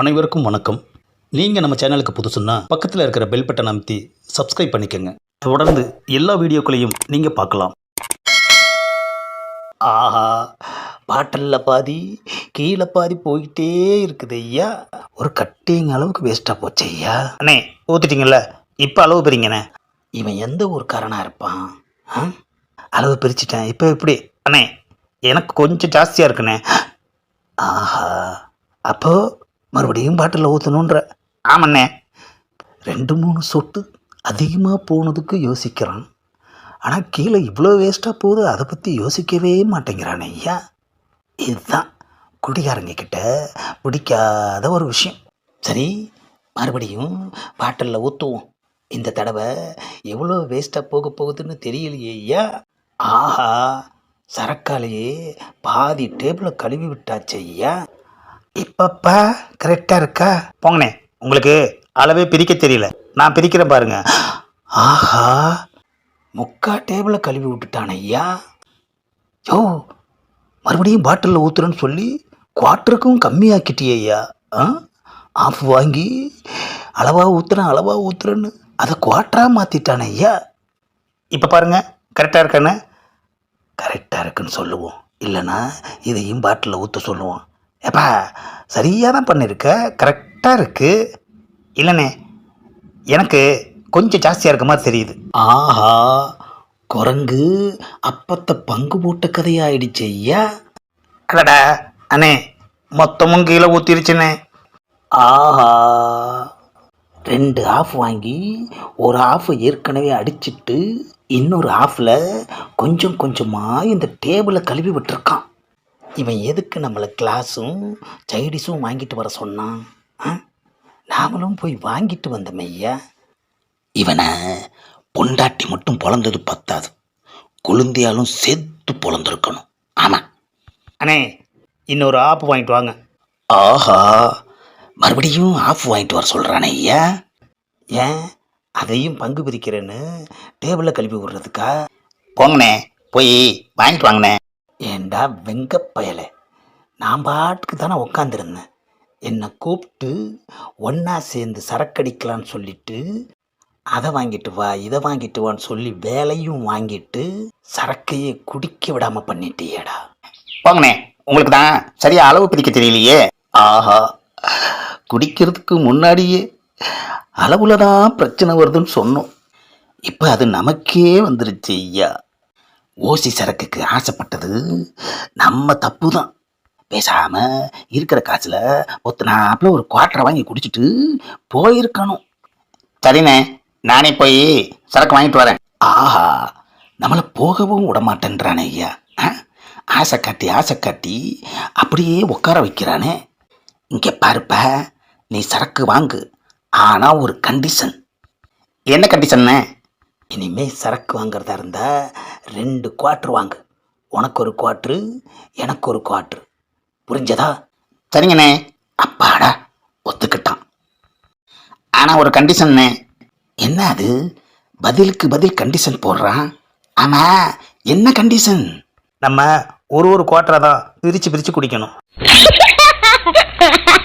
அனைவருக்கும் வணக்கம். நீங்கள் நம்ம சேனலுக்கு புதுசுன்னா பக்கத்தில் இருக்கிற பெல் பட்டன் அமைத்தி சப்ஸ்கிரைப் பண்ணிக்கோங்க. தொடர்ந்து எல்லா வீடியோக்களையும் நீங்கள் பார்க்கலாம். ஆஹா பாட்டலில் பாதி கீழே பாதி போயிட்டே இருக்குது ஐயா. ஒரு கட்டிங் அளவுக்கு வேஸ்ட்டாக போச்சு ஐயா. அண்ணே ஊற்றிட்டீங்கல்ல இப்போ அளவு பிரிங்கண்ணே. இவன் எந்த ஊருக்காரனாக இருப்பான்? ஆ? அளவு பிரிச்சிட்டேன். இப்போ எப்படி? அண்ணே எனக்கு கொஞ்சம் ஜாஸ்தியாக இருக்குண்ணே. ஆஹா அப்போது மறுபடியும் பாட்டில் ஊற்றணுன்ற ஆமண்ணே. ரெண்டு மூணு சொட்டு அதிகமாக போனதுக்கு யோசிக்கிறான். ஆனால் கீழே இவ்வளோ வேஸ்ட்டாக போகுது அதை பற்றி யோசிக்கவே மாட்டேங்கிறான் ஐயா. இதுதான் குடிகாரங்க கிட்ட பிடிக்காத ஒரு விஷயம். சரி மறுபடியும் பாட்டிலில் ஊற்றுவோம் இந்த தடவை எவ்வளோ வேஸ்ட்டாக போக போகுதுன்னு தெரியலையே ஐயா. ஆஹா சரக்காலையே பாதி டேபிளை கழுவி விட்டாச்சு ஐயா. இப்பப்பா கரெக்டாக இருக்கா? போங்கண்ணே. உங்களுக்கு அளவே பிரிக்க தெரியல. நான் பிரிக்கிறேன் பாருங்க. ஆஹா. முக்கா டேபிளை கழுவி விட்டுட்டான் ஐயா. யோ மறுபடியும் பாட்டிலில் ஊற்றுறேன்னு சொல்லி குவாட்டருக்கும் கம்மியாக்கிட்டியே ஐயா. ஆ? ஆஃப் வாங்கி அளவாக ஊற்றுறேன் அளவாக ஊற்றுறேன்னு அதை குவாட்டராக மாற்றிட்டானே ஐயா. இப்போ பாருங்க கரெக்டாக இருக்கானே கரெக்டாக இருக்குன்னு சொல்லுவோம். இல்லைன்னா இதையும் பாட்டிலில் ஊற்ற சொல்லுவோம். ஏப்பா சரியாக தான் பண்ணியிருக்க கரெக்டாக இருக்கு. இல்லைண்ணே எனக்கு கொஞ்சம் ஜாஸ்தியாக இருக்க மாதிரி தெரியுது. ஆஹா குரங்கு அப்பத்தை பங்கு போட்ட கதையாயிடுச்சு ஐயா? அடடா அண்ணே மொத்தமும் கீழே ஊற்றிருச்சுண்ணே ஆஹா ரெண்டு ஆஃப் வாங்கி ஒரு ஆஃப் ஏற்கனவே அடிச்சிட்டு இன்னொரு ஆஃபில் கொஞ்சம் கொஞ்சமாக இந்த டேபிளை கழுவி விட்டுருக்கான். இவன் எதுக்கு நம்மளை கிளாஸும் சைடிஸும் வாங்கிட்டு வர சொன்னான்? ஆ? நாமளும் போய் வாங்கிட்டு வந்தோம் ஐயா. இவனை பொண்டாட்டி மட்டும் பொழந்தது பத்தாது. குழந்தையாலும் செத்து பொழந்திருக்கணும். ஆமாம் அண்ணே இன்னொரு ஆப் வாங்கிட்டு வாங்க. ஆஹா மறுபடியும் ஆஃப் வாங்கிட்டு வர சொல்கிறானே ஐயா. ஏன்? அதையும் பங்கு பிரிக்கிறேன்னு டேபிளில் கழுவி விடுறதுக்கா? போங்கண்ணே போய் வாங்கிட்டு வாங்கண்ணே. ஏண்டா வெங்க பயலே? நான் பாட்டுக்கு தானே உக்காந்துருந்தேன். என்னை கூப்பிட்டு ஒன்றா சேர்ந்து சரக்கடிக்கலான்னு சொல்லிட்டு அதை வாங்கிட்டு வா இதை வாங்கிட்டு வான்னு சொல்லி வேலையும் வாங்கிட்டு சரக்கையே குடிக்க விடாம பண்ணிட்டியேடா. போங்கண்ணே உங்களுக்கு தான் சரியா அளவு பிரிக்க தெரியலையே? ஆஹா குடிக்கிறதுக்கு முன்னாடியே அளவுல தான் பிரச்சனை வருதுன்னு சொன்னோம். இப்போ அது நமக்கே வந்துருச்சு ஐயா. ஓசி சரக்குக்கு ஆசைப்பட்டது நம்ம தப்பு தான் பேசாமல் இருக்கிற காசில் ஒத்துனாப்புல ஒரு குவார்ட்டரை வாங்கி குடிச்சிட்டு போயிருக்கணும். சரிண்ணே நானே போய் சரக்கு வாங்கிட்டு வரேன். ஆஹா நம்மளை போகவும் விட மாட்டேன்றானே ஐயா ஆசை காட்டி ஆசை காட்டி அப்படியே உட்கார வைக்கிறானே. இங்கே பாருப்ப நீ சரக்கு வாங்கு. ஆனால் ஒரு கண்டிஷன் என்ன கண்டிஷன்னு இனிமேல் சரக்கு வாங்குறதா இருந்தால் ரெண்டு குவாட்ரு வாங்கு. உனக்கு ஒரு குவாட்ரு எனக்கு ஒரு குவாட்ரு. புரிஞ்சதா? சரிங்கண்ணே. அப்பாடா ஒத்துக்கிட்டான். ஆனால் ஒரு கண்டிஷன்ண்ணே. என்ன அது? பதிலுக்கு பதில் கண்டிஷன் போடுறான். ஆனால் என்ன கண்டிஷன்? நம்ம ஒரு ஒரு குவாட்டரை தான் பிரித்து பிரித்து குடிக்கணும்.